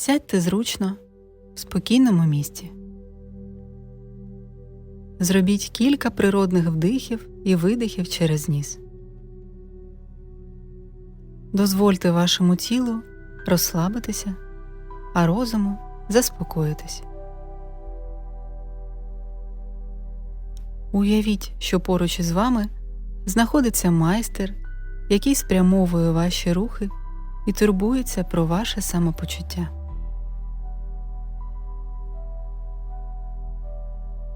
Сядьте зручно в спокійному місці. Зробіть кілька природних вдихів і видихів через ніс. Дозвольте вашому тілу розслабитися, а розуму заспокоїтись. Уявіть, що поруч із вами знаходиться майстер, який спрямовує ваші рухи і турбується про ваше самопочуття.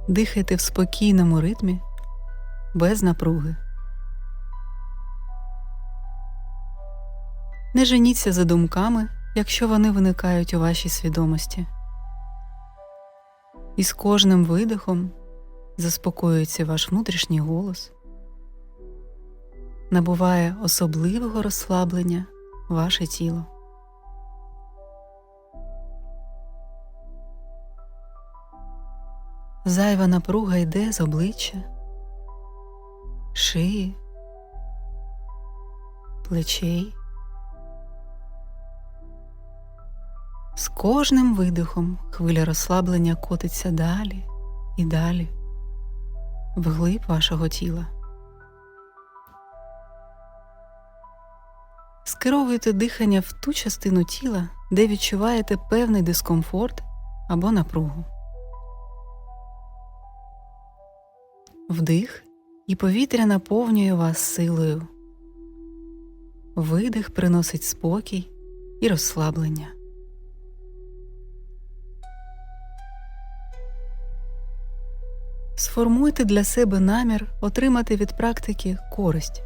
Дихайте в спокійному ритмі, без напруги. Не женіться за думками, якщо вони виникають у вашій свідомості. І з кожним видихом заспокоюється ваш внутрішній голос, набуває особливого розслаблення ваше тіло. Зайва напруга йде з обличчя, шиї, плечей. З кожним видихом хвиля розслаблення котиться далі і далі, вглиб вашого тіла. Скеровуйте дихання в ту частину тіла, де відчуваєте певний дискомфорт або напругу. Вдих і повітря наповнює вас силою. Видих приносить спокій і розслаблення. Сформуйте для себе намір отримати від практики користь.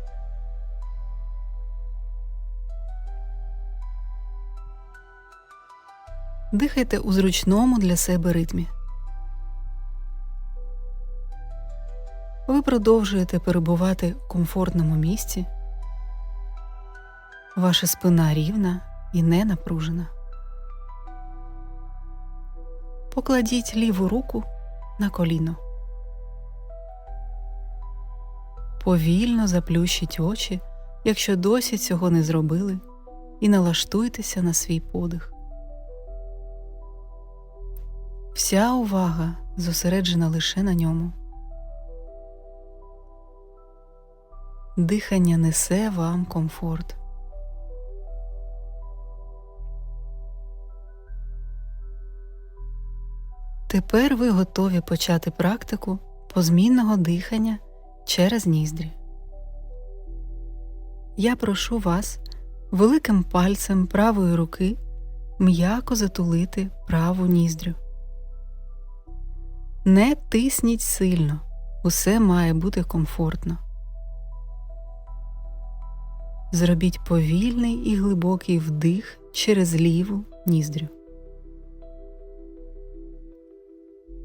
Дихайте у зручному для себе ритмі. Ви продовжуєте перебувати в комфортному місці. Ваша спина рівна і не напружена. Покладіть ліву руку на коліно. Повільно заплющіть очі, якщо досі цього не зробили, і налаштуйтеся на свій подих. Вся увага зосереджена лише на ньому. Дихання несе вам комфорт. Тепер ви готові почати практику позмінного дихання через ніздрі. Я прошу вас великим пальцем правої руки м'яко затулити праву ніздрю. Не тисніть сильно, усе має бути комфортно. Зробіть повільний і глибокий вдих через ліву ніздрю.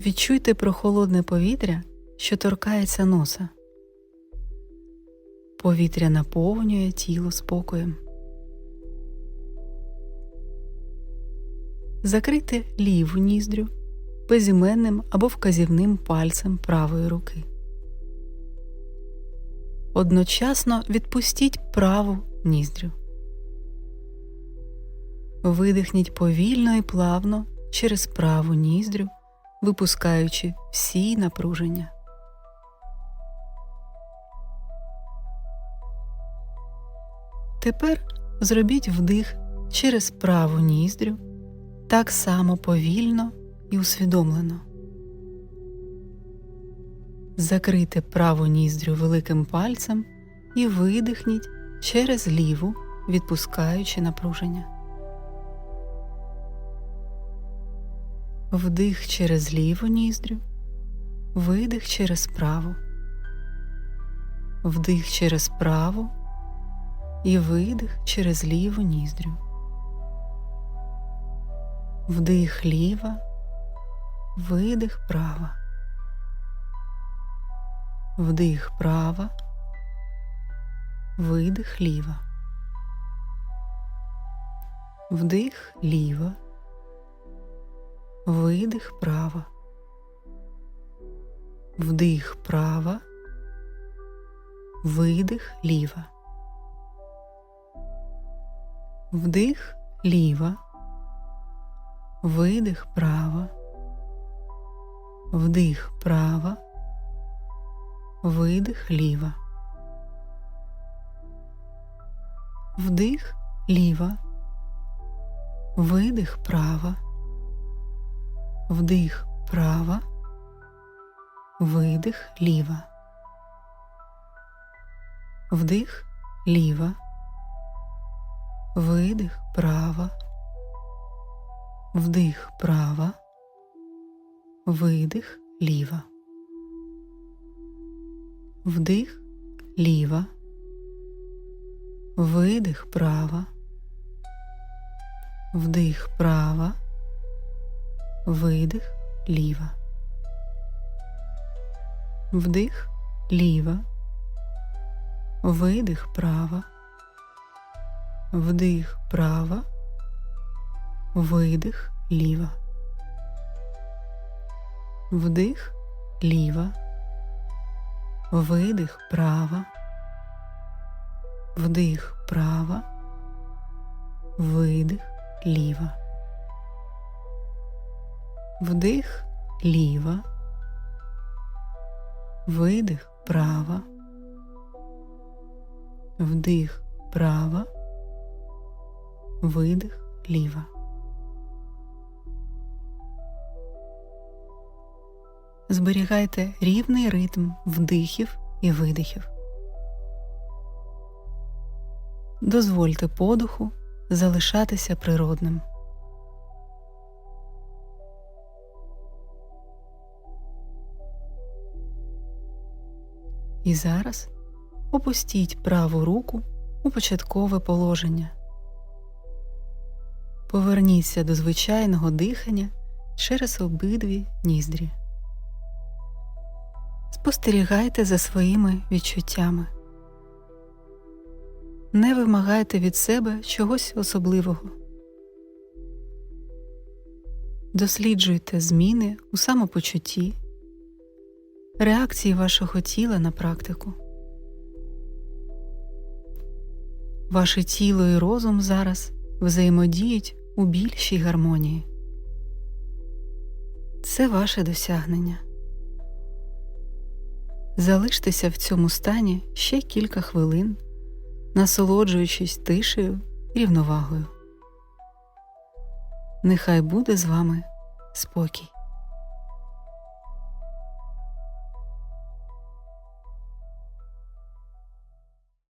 Відчуйте прохолодне повітря, що торкається носа. Повітря наповнює тіло спокоєм. Закрийте ліву ніздрю безіменним або вказівним пальцем правої руки. Одночасно відпустіть праву ніздрю. Видихніть повільно і плавно через праву ніздрю, випускаючи всі напруження. Тепер зробіть вдих через праву ніздрю так само повільно і усвідомлено. Закрийте праву ніздрю великим пальцем і видихніть через ліву, відпускаючи напруження. Вдих через ліву ніздрю, видих через праву, вдих через праву і видих через ліву ніздрю. Вдих ліва, видих права. Вдих права, видих ліва. Вдих ліва, видих права. Вдих права, видих ліва. Вдих ліва, видих права, вдих права, видих ліва, вдих ліва, видих права, вдих права, видих ліва, вдих ліва, видих права, вдих права, видих ліва, вдих. Ліва, видих права, вдих права, видих. Ліва, вдих. Ліва, видих права, вдих права, видих. Ліва, вдих. Ліва, видих права, вдих права, видих ліва, вдих ліва, видих права, вдих права, видих ліва. Зберігайте рівний ритм вдихів і видихів. Дозвольте подуху залишатися природним. І зараз опустіть праву руку у початкове положення. Поверніться до звичайного дихання через обидві ніздрі. Спостерігайте за своїми відчуттями. Не вимагайте від себе чогось особливого. Досліджуйте зміни у самопочутті, реакції вашого тіла на практику. Ваше тіло і розум зараз взаємодіють у більшій гармонії. Це ваше досягнення. Залиштеся в цьому стані ще кілька хвилин, насолоджуючись тишею і рівновагою. Нехай буде з вами спокій.